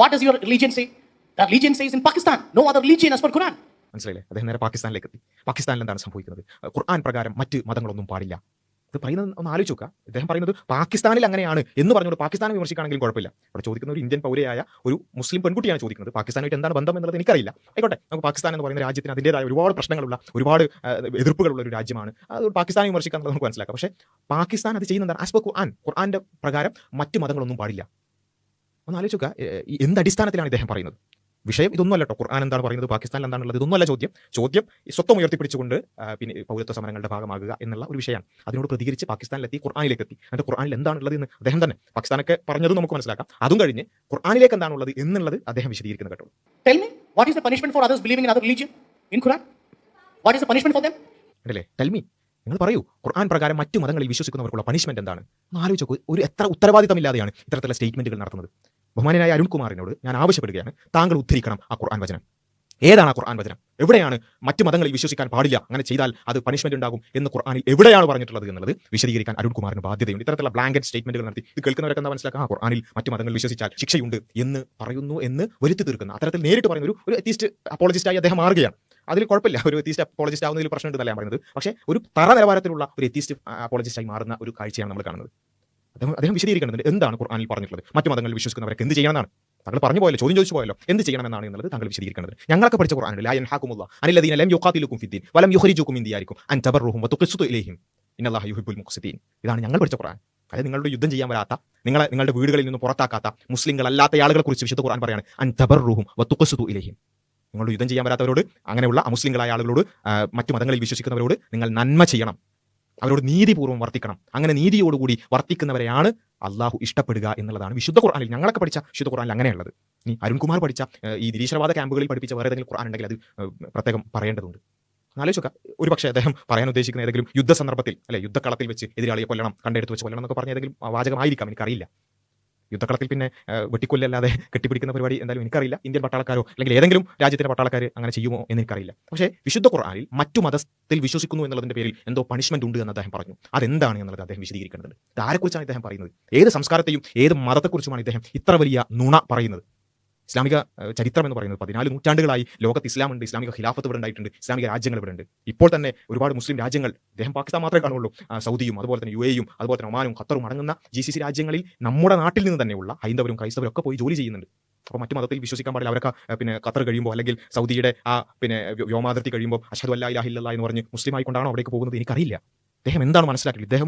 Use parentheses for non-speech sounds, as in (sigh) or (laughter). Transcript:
What is your say? The religion says in Pakistan, no other religion as per Quran. മനസ്സിലായില്ലേ? അദ്ദേഹം നേരെ പാകിസ്ഥാനിലേക്ക് എത്തി. പാകിസ്ഥാനിൽ എന്താണ് സംഭവിക്കുന്നത്? ഖുർആൻ പ്രകാരം മറ്റ് മതങ്ങളൊന്നും പാടില്ല. ഇത് പറയുന്നത് ഒന്ന് ആലോചിച്ച് നോക്കുക. അദ്ദേഹം പറയുന്നത് പാകിസ്ഥാനിൽ അങ്ങനെയാണ് എന്ന് പറഞ്ഞുകൊണ്ട് പാകിസ്ഥാനെ വിമർശിക്കുകയാണെങ്കിലും കുഴപ്പമില്ല. ഇവിടെ ചോദിക്കുന്ന ഒരു ഇന്ത്യൻ പൗരയായ ഒരു മുസ്ലിം പെൺകുട്ടിയാണ് ചോദിക്കുന്നത്. പാകിസ്ഥാനായിട്ട് എന്താണ് ബന്ധം എന്നുള്ളത് എനിക്കറിയില്ല. ആയിക്കോട്ടെ നമുക്ക് പാകിസ്ഥാൻ എന്ന് പറയുന്ന രാജ്യത്തിന് അതിന്റെതായ ഒരുപാട് പ്രശ്നങ്ങളുള്ള ഒരുപാട് എതിർപ്പുകളുള്ള ഒരു രാജ്യമാണ്. അത് പാകിസ്ഥാനെ വിമർശിക്കാൻ നമുക്ക് മനസ്സിലാക്കാം. പക്ഷേ പാകിസ്ഥാൻ അത് ചെയ്യുന്നതാണ് ആസ് പെർ ഖുർആൻ ഖുർആന്റെ പ്രകാരം മറ്റ് മതങ്ങളൊന്നും പാടില്ല. ഒന്ന് ആലോചിച്ച് നോക്കുക എന്ത് അടിസ്ഥാനത്തിലാണ് ഇദ്ദേഹം പറയുന്നത്? വിഷയം ഇതൊന്നുമല്ല കേട്ടോ ഖുർആൻ എന്താണ് പറയുന്നത്? പാകിസ്ഥാനിൽ എന്താണുള്ളത് ഇതൊന്നുമല്ല ചോദ്യം. ചോദ്യം ഈ സ്വത്വം ഉയർത്തിപ്പിടിച്ചുകൊണ്ട് പിന്നെ പൗരത്വ സമരങ്ങളുടെ ഭാഗമാകുക എന്നുള്ള ഒരു വിഷയമാണ്. അതിനോട് പ്രതികരിച്ച് പാകിസ്ഥാനിലെത്തി ഖുർആാനിലേക്ക് എത്തി എന്നിട്ട് ഖുർആാനിൽ എന്താണുള്ളത് എന്ന് അദ്ദേഹം തന്നെ പാകിസ്ഥാനൊക്കെ പറഞ്ഞത് നമുക്ക് മനസ്സിലാക്കാം. അതും കഴിഞ്ഞ് ഖുർആാനിലേക്ക് എന്താണുള്ളത് എന്നുള്ളത് അദ്ദേഹം വിശദീകരിക്കുന്ന കേട്ടോ. Tell what is the punishment for in religion in? What is the punishment for? അല്ലേ ടെൽമി നിങ്ങൾ പറയൂ ഖുർആൻ പ്രകാരം മറ്റു മതങ്ങളിൽ വിശ്വസിക്കുന്നവർക്കുള്ള പണിഷ്മെന്റ് എന്താണ്? ആലോചിച്ചു ഒരു എത്ര ഉത്തരവാദിത്തമില്ലാതെയാണ് ഇത്തരത്തിലുള്ള സ്റ്റേറ്റ്മെന്റുകൾ നടത്തുന്നത്. ബഹുമാനായ അരുൺകുമാറിനോട് ഞാൻ ആവശ്യപ്പെടുകയാണ് താങ്കൾ ഉദ്ധരിക്കണം ആ ഖുർആൻ വചനം. ഏതാണ് ആ ഖുർആൻ വചനം? എവിടെയാണ് മറ്റു മതങ്ങളിൽ വിശ്വസിക്കാൻ പാടില്ല അങ്ങനെ ചെയ്താൽ അത് പണിഷ്മെന്റ് ഉണ്ടാകും എന്ന് ഖുർആാനിൽ എവിടെയാണ് പറഞ്ഞിട്ടുള്ളത് എന്നുള്ളത് വിശദീകരിക്കാൻ അരുൺകുമാറിന് ബാധ്യതയുണ്ട്. ഇത്തരത്തിലുള്ള ബ്ലാങ്കറ്റ് സ്റ്റേറ്റ്മെന്റുകൾ നടത്തി ഇത് കേൾക്കുന്നവരൊക്കെ എന്താ മനസ്സിലാക്കുക? ആ ഖുർആാനിൽ മറ്റു മതങ്ങൾ വിശ്വസിച്ചാൽ ശിക്ഷയുണ്ട് എന്ന് പറയുന്നു എന്ന് വരുത്തി തീർക്കുന്ന. അത്തരത്തിൽ നേരിട്ട് പറയുന്ന ഒരു ഒരു എത്തീസ്റ്റ് അപ്പോളജിസ്റ്റായി അദ്ദേഹം മാറുകയാണ്. അതിൽ കുഴപ്പമില്ല. ഒരു എത്തീസ്റ്റ് അപ്പോളജിസ്റ്റ് ആവുന്നതിൽ പ്രശ്നമുണ്ടെന്നല്ല ഞാൻ പറയുന്നത്. പക്ഷേ ഒരു തറ നിലവാരത്തിലുള്ള ഒരു എത്തീസ്റ്റ് അപ്പോളജിസ്റ്റായി മാറുന്ന ഒരു കാഴ്ചയാണ് നമ്മൾ കാണുന്നത്. അദ്ദേഹം അദ്ദേഹം വിശദീകരിക്കുന്നുണ്ട് എന്താണ് ഖുർആാനിൽ പറഞ്ഞിട്ടുള്ളത്. മറ്റു മതങ്ങളിൽ വിശ്വസിക്കുന്നവർക്ക് എന്ത് ചെയ്യണമെന്നാണ്? താങ്കൾ പറഞ്ഞു പോയല്ലോ ചോദ്യം ചോദിച്ചു പോയല്ലോ. എന്ത് ചെയ്യണമെന്നാണ് എന്നുള്ളത് താങ്കൾ വിശദീകരിക്കുന്നത് ഞങ്ങളൊക്കെ പഠിച്ച ഖുർആനിൽ ലാ ഹാക്കുമുള്ള അനിലദീൻ ലം യുഖാതിലുക്കും ഫിദ്ദീൻ വലം യുഖ്രിജുക്കും മിൻ ദിയാരിക്കും അൻ തബർറുഹും വതുഖ്സിതു ഇലൈഹിം ഇന്നല്ലാഹ യുഹിബ്ബുൽ മുഖ്സിദ്ദീൻ ഇതാണ് ഞങ്ങൾ പഠിച്ച ഖുർആൻ. അതായത് നിങ്ങളുടെ യുദ്ധം ചെയ്യാൻ വരാത്ത നിങ്ങളെ നിങ്ങളുടെ വീടുകളിൽ നിന്ന് പുറത്താക്കാത്ത മുസ്ലിങ്ങളല്ലാത്ത ആളുകളെ കുറിച്ച് വിശുദ്ധ ഖുർആൻ പറയാണ് അൻ തബർറുഹും വതുഖ്സിതു ഇലൈഹിം. യുദ്ധം ചെയ്യാൻ വരാത്തവരോട് അങ്ങനെയുള്ള അമുസ്ലിങ്ങളായ ആളുകളോട് മറ്റു മതങ്ങളിൽ വിശ്വസിക്കുന്നവരോട് നിങ്ങൾ നന്മ ചെയ്യണം. അവരോട് നീതിപൂർവം വർത്തിക്കണം. അങ്ങനെ നീതിയോടുകൂടി വർത്തിക്കുന്നവരെയാണ് അള്ളാഹു ഇഷ്ടപ്പെടുക എന്നുള്ളതാണ് വിശുദ്ധ ഖുർആനിൽ ഞങ്ങളൊക്കെ പഠിച്ച വിശുദ്ധ ഖുർആനിൽ അങ്ങനെയുള്ളത്. ഇനി അരുൺകുമാർ പഠിച്ച ഈ നിരീശ്വരവാദ ക്യാമ്പുകളിൽ പഠിപ്പിച്ച വേറെ ഏതെങ്കിലും ഖുർആൻ ഉണ്ടെങ്കിൽ അത് പ്രത്യേകം പറയേണ്ടതുണ്ട്. ആലോചിക്കുക ഒരു പക്ഷേ അദ്ദേഹം പറയാൻ ഉദ്ദേശിക്കുന്ന ഏതെങ്കിലും യുദ്ധ സന്ദർഭത്തിൽ അല്ലെ യുദ്ധക്കളത്തിൽ വെച്ച് എതിരാളിയെ കൊല്ലണം കണ്ടെടുത്ത് വെച്ച് കൊല്ലണം എന്നൊക്കെ പറഞ്ഞ ഏതെങ്കിലും വാചകമായിരിക്കാം എനിക്കറിയില്ല. യുദ്ധക്കളത്തിൽ പിന്നെ വെട്ടിക്കൊല്ലല്ലാതെ (laughs) കെട്ടിപ്പിടിക്കുന്ന പരിപാടി എന്തായാലും എനിക്കറിയില്ല. ഇന്ത്യൻ പട്ടാളക്കാരോ അല്ലെങ്കിൽ ഏതെങ്കിലും രാജ്യത്തിന്റെ പട്ടാളക്കാർ അങ്ങനെ ചെയ്യുമോ എന്ന് എനിക്കറിയില്ല. പക്ഷേ വിശുദ്ധ ഖുർആനിൽ മറ്റു മതത്തിൽ വിശ്വസിക്കുന്നു എന്നുള്ളതിന്റെ പേരിൽ എന്തോ പണിഷ്മെന്റ് ഉണ്ട് എന്ന് അദ്ദേഹം പറഞ്ഞു. അതെന്താണ് എന്നുള്ളത് അദ്ദേഹം വിശദീകരിക്കേണ്ടത് ആരെക്കുറിച്ചാണ് ഇദ്ദേഹം പറയുന്നത്? ഏത് സംസ്കാരത്തെയും ഏത് മതത്തെക്കുറിച്ചുമാണ് ഇദ്ദേഹം ഇത്ര വലിയ നുണ പറയുന്നത്? ഇസ്ലാമിക ചരിത്രം എന്ന് പറയുന്നത് പതിനാല് നൂറ്റാണ്ടുകളായി ലോകത്ത് ഇസ്ലാം ഉണ്ട് ഇസ്ലാമിക ഖിലാഫത്ത് ഇവിടെ ഉണ്ടായിട്ടുണ്ട് ഇസ്ലാമിക രാജ്യങ്ങൾ ഇവിടെ ഉണ്ട്. ഇപ്പോൾ തന്നെ ഒരുപാട് മുസ്ലിം രാജ്യങ്ങൾ അദ്ദേഹം പാകിസ്ഥാൻ മാത്രമേ കാണുള്ളൂ സൗദിയും അതുപോലെ തന്നെ യു എയും അതുപോലെ തന്നെ ഒമാനും ഖത്തറും അടങ്ങുന്ന ജി സി സി രാജ്യങ്ങളിൽ നമ്മുടെ നാട്ടിൽ നിന്ന് തന്നെയുള്ള ഹൈന്ദവരും ക്രൈസ്തവരും ഒക്കെ പോയി ജോലി ചെയ്യുന്നുണ്ട്. അപ്പോൾ മറ്റു മതത്തിൽ വിശ്വസിക്കാൻ പാടില്ല അവരൊക്കെ പിന്നെ ഖത്തർ കഴിയുമ്പോൾ അല്ലെങ്കിൽ സൗദിയുടെ ആ പിന്നെ വ്യോ- വ്യോമാതിർത്തി കഴിയുമ്പോൾ അഷദ് അല്ലാ ഇലാഹില്ല എന്ന് പറഞ്ഞ് മുസ്ലിം ആയിക്കൊണ്ടാണോ അവിടേക്ക് പോകുന്നത് എനിക്കറിയില്ല. അദ്ദേഹം എന്താണ് മനസ്സിലാക്കിയത്? ഇദ്ദേഹം